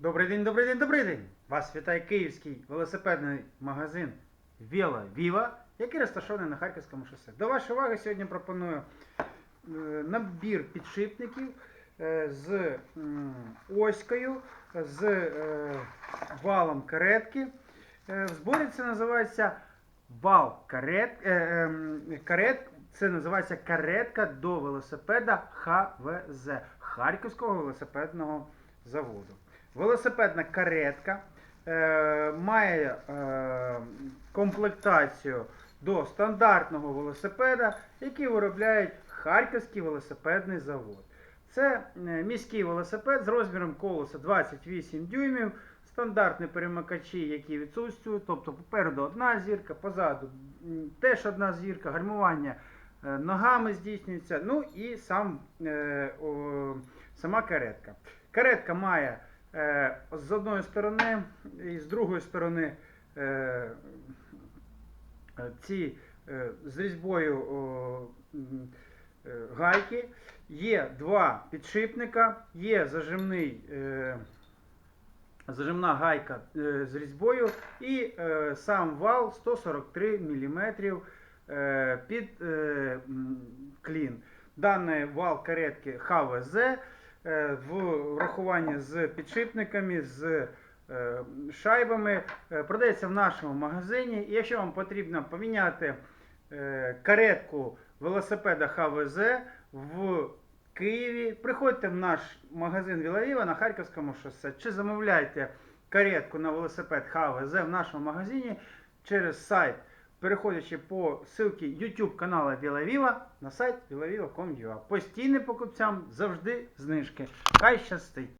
Добрий день, добрий день, добрий день! Вас вітає київський велосипедний магазин Віла Віва, який розташований на Харківському шосе. До вашої уваги сьогодні пропоную е, набір підшипників е, з оською, з е, валом каретки. В зборі це називається вал карет, ем, карет. Це називається каретка до велосипеда ХВЗ Харківського велосипедного заводу. Велосипедна каретка е, має е, комплектацію до стандартного велосипеда, який виробляє Харківський велосипедний завод. Це е, міський велосипед з розміром колеса 28 дюймів, стандартні перемикачі, які відсутствують, тобто попереду одна зірка, позаду теж одна зірка, гальмування е, ногами здійснюється, ну і сам, е, о, сама каретка. Каретка має з одної сторони і з другої сторони е, е, ці е, з різьбою е, гайки, є два підшипника, є зажимний. Е, Зажимна гайка е, з різьбою і е, сам вал 143 мм е, під е, клін. Даний вал каретки ХВЗ е, в врахуванні з підшипниками, з е, шайбами е, продається в нашому магазині. І якщо вам потрібно поміняти е, каретку велосипеда ХВЗ в Києві, приходьте в наш магазин Вілавіва на Харківському шосе, чи замовляйте каретку на велосипед ХВЗ в нашому магазині через сайт, переходячи по ссылці YouTube каналу Вілавіва на сайт vilaviva.com.ua. Постійним покупцям завжди знижки. Хай щастить!